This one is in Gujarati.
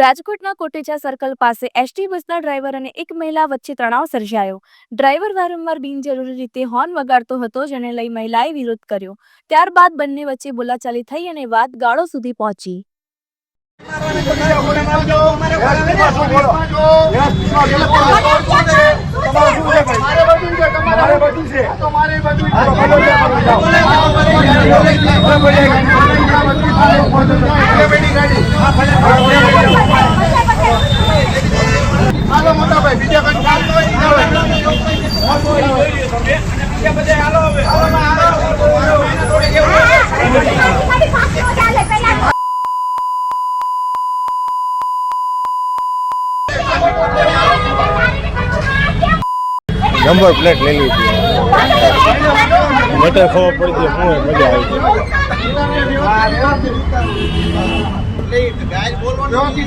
રાજકોટના કોટેચા સર્કલ પાસે એસટી બસના ડ્રાઈવર અને એક મહિલા વચ્ચે તણાવ સર્જાયો. ડ્રાઈવર વારંવાર બિનજરૂરી રીતે હોર્ન વગાડતો હતો, જેને લઈ મહિલાએ વિરોધ કર્યો. ત્યારબાદ બંને વચ્ચે બોલાચાલી થઈ અને વાત ગાળો સુધી પહોંચી. હાલો નંબર પ્લેટ લઈ લીધી. મેટર ખબર પડી ગઈ શું મજા આવી વ્યવસ્થિત